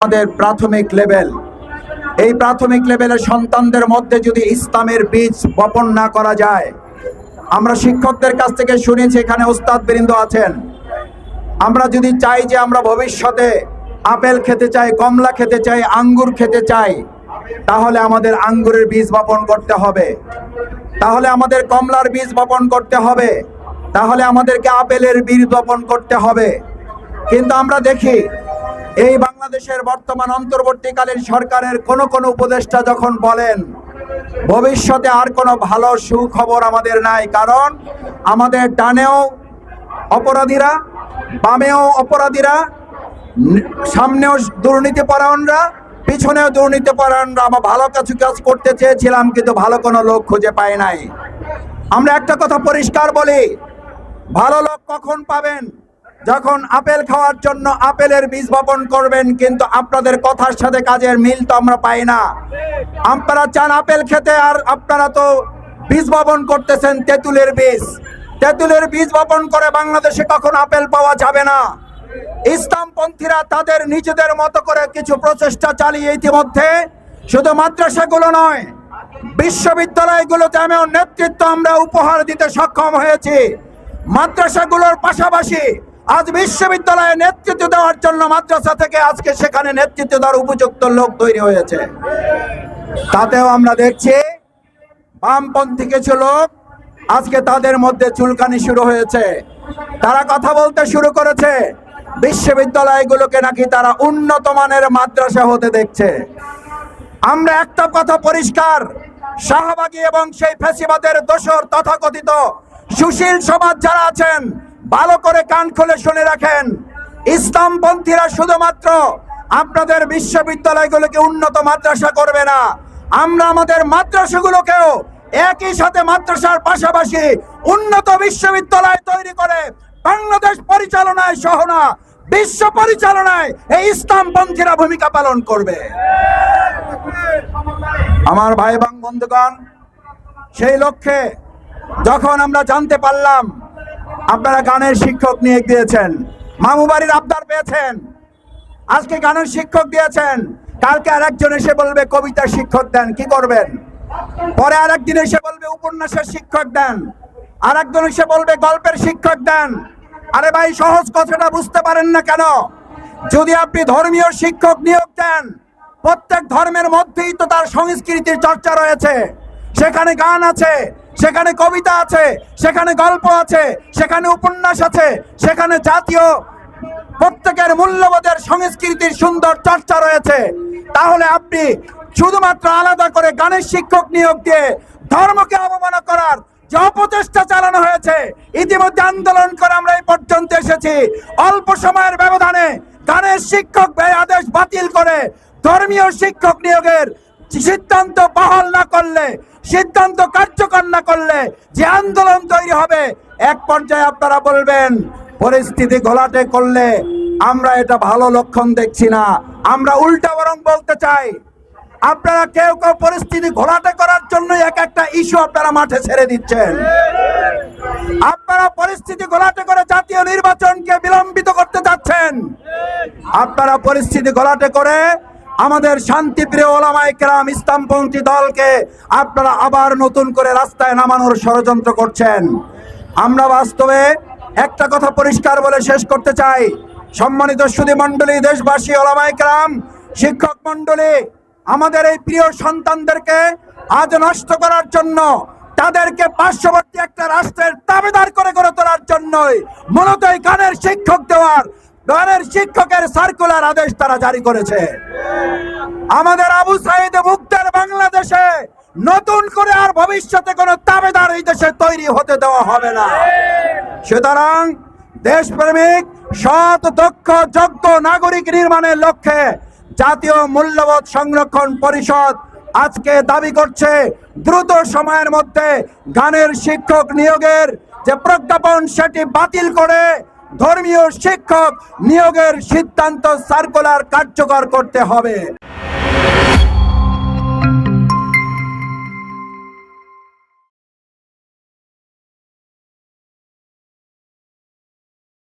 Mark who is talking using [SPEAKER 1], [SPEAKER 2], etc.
[SPEAKER 1] আমাদের প্রাথমিক লেভেল। এই প্রাথমিক লেভেলের সন্তানদের মধ্যে যদি ইসলামের বীজ বপন না করা যায়, আমরা শিক্ষকদের কাছ থেকে শুনেছি এখানে ওস্তাদ বৃন্দ আছেন। আমরা যদি চাই যে আমরা ভবিষ্যতে আপেল খেতে চাই, কমলা খেতে চাই, আঙ্গুর খেতে চাই, তাহলে আমাদের আঙ্গুরের বীজ বপন করতে হবে। তাহলে আমাদের কমলার বীজ বপন করতে হবে। তাহলে আমাদেরকে আপেলের বীজ বপন করতে হবে। কিন্তু আমরা দেখি, এই বাংলাদেশের বর্তমান অন্তর্বর্তীকালীন সরকারের কোন কোন উপদেষ্টা যখন বলেন, ভবিষ্যতে আর কোনো ভালো সুখবর আমাদের নাই, কারণ আমাদের ডানেও অপরাধীরা, বামেও অপরাধীরা, সামনেও দুর্নীতি পরায়ণরা পিছনেও দুর্নীতি পরায়ণরা আমরা ভালো কিছু কাজ করতে চেয়েছিলাম, কিন্তু ভালো কোনো লোক খুঁজে পাই নাই। আমরা একটা কথা পরিষ্কার বলি, ভালো লোক কখন পাবেন? যখন আপেল খাওয়ার জন্য আপেলের বীজ বপন করবেন, কিন্তু আপনাদের কথার সাথে কাজের মিল তো আমরা পাই না। আপনারা চান আপেল খেতে, আর আপনারা তো বীজ বপন করতেছেন তেঁতুলের বীজ। তেঁতুলের বীজ বপন করে বাংলাদেশে কখন আপেল পাওয়া যাবে না? ইসলামপন্থীরা তাদের নিজেদের মতো করে কিছু প্রচেষ্টা চালিয়ে ইতিমধ্যে, শুধু মাদ্রাসাগুলো নয়, বিশ্ববিদ্যালয়গুলোতে আমি নেতৃত্ব আমরা উপহার দিতে সক্ষম হয়েছি। মাদ্রাসাগুলোর পাশাপাশি আজ বিশ্ববিদ্যালয়ে নেতৃত্ব দেওয়ার জন্য মাদ্রাসা থেকে আজকে সেখানে নেতৃত্ব দেওয়ার উপযুক্ত লোক তৈরি হয়েছে। তাতেও আমরা দেখছি, বামপন্থী কিছু লোক আজকে তাদের মধ্যে চুলকানি শুরু হয়েছে। তারা কথা বলতে শুরু করেছে, বিশ্ববিদ্যালয়গুলোকে নাকি তারা উন্নত মানের মাদ্রাসা হতে দেখছে। আমরা একটা কথা পরিষ্কার, শাহবাগী এবং সেই ফ্যাসিবাদের দোসর তথাকথিত সুশীল সমাজ যারা আছেন ভালো করে কান খুলে শুনে রাখেন। ইসলামপন্থীরা শুধুমাত্র আপনাদের বিশ্ববিদ্যালয়গুলোকে উন্নত মাদ্রাসা করবে না। আমরা আমাদের মাদ্রাসাগুলোকেও একই সাথে মাদ্রাসার পাশাপাশি উন্নত বিশ্ববিদ্যালয় তৈরি করে বাংলাদেশ পরিচালনায় সহ না, বিশ্ব পরিচালনায় এই ইসলামপন্থীরা ভূমিকা পালন করবে। আমার ভাই এবং বন্ধুগণ, সেই লক্ষ্যে যখন আমরা জানতে পারলাম আপনারা গানের শিক্ষক নিয়োগ দিয়েছেন। মামু বাড়ির আবদার পেয়েছেন। আজকে গানের শিক্ষক দিয়েছেন। কালকে আরেকজন এসে বলবে কবিতার শিক্ষক দেন, কি করবেন? পরে আরেকদিন এসে বলবে, উপন্যাসের শিক্ষক দেন। আরেকজন এসে বলবে, গল্পের শিক্ষক দেন। আরে ভাই, সহজ কথাটা বুঝতে পারেন না কেন? যদি আপনি ধর্মীয় শিক্ষক নিয়োগ দেন, প্রত্যেক ধর্মের মধ্যেই তো তার সংস্কৃতির চর্চা রয়েছে। সেখানে গান আছে। সেখানে কবিতা আছে, সেখানে গল্প আছে, সেখানে উপন্যাস আছে, সেখানে জাতীয় প্রত্যেকের মূল্যবোধের সংস্কৃতির সুন্দর চর্চা রয়েছে। তাহলে আপনি শুধুমাত্র আলাদা করে গানের শিক্ষক নিয়োগ দিয়ে ধর্মকে অবমাননা করার যে অপচেষ্টা চালানো হয়েছে, ইতিমধ্যে আন্দোলন করে আমরা এই পর্যন্ত এসেছি। অল্প সময়ের ব্যবধানে গানের শিক্ষক আদেশ বাতিল করে ধর্মীয় শিক্ষক নিয়োগের সিদ্ধান্ত বহাল না করলে, সিদ্ধান্ত কার্যকর না করলে যে আন্দোলন তৈরি হবে, এক পর্যায়ে আপনারা বলবেন, পরিস্থিতি ঘোলাটে করলে আমরা এটা ভালো লক্ষণ দেখছি না। আমরা উল্টা বরং বলতে চাই, আপনারা কেউ কেউ পরিস্থিতি ঘোলাটে করার জন্য এক একটা ইস্যু আপনারা মাঠে ছেড়ে দিচ্ছেন। আপনারা পরিস্থিতি ঘোলাটে করে জাতীয় নির্বাচনকে বিলম্বিত করতে যাচ্ছেন আপনারা পরিস্থিতি ঘোলাটে করে আমাদের শান্তিপ্রিয় ওলামাই কেরাম ইসলামপন্থী দলকে আপনারা আবার নতুন করে রাস্তায় নামানোর ষড়যন্ত্র করছেন। আমরা বাস্তবে একটা কথা পরিষ্কার বলে শেষ করতে চাই। সম্মানিত সুধী মণ্ডলী, দেশবাসী ওলামাই কেরাম, শিক্ষক মণ্ডলী, আমাদের এই প্রিয় সন্তানদেরকে আজ নষ্ট করার জন্য, তাদেরকে পার্শ্ববর্তী একটা রাষ্ট্রের দাবিদার করে গড়ে তোলার জন্যই মূলত এই গানের শিক্ষক দেওয়ার গানের শিক্ষকের সার্কুলার আদেশ তারা জারি করেছে। আমাদের আবু সাইদ মুক্তের বাংলাদেশে নতুন করে আর ভবিষ্যতে কোনো তাবেদার এই দেশে তৈরি হতে দেওয়া হবে না। সুতরাং দেশপ্রেমিক, সৎ, দক্ষ, যোগ্য নাগরিক নির্মাণের লক্ষ্যে জাতীয় মূল্যবোধ সংরক্ষণ পরিষদ আজকে দাবি করছে, দ্রুত সময়ের মধ্যে গানের শিক্ষক নিয়োগের যে প্রজ্ঞাপন সেটি বাতিল করে ধর্মীয় শিক্ষক নিয়োগের সিদ্ধান্ত সার্কুলার কার্যকর করতে হবে।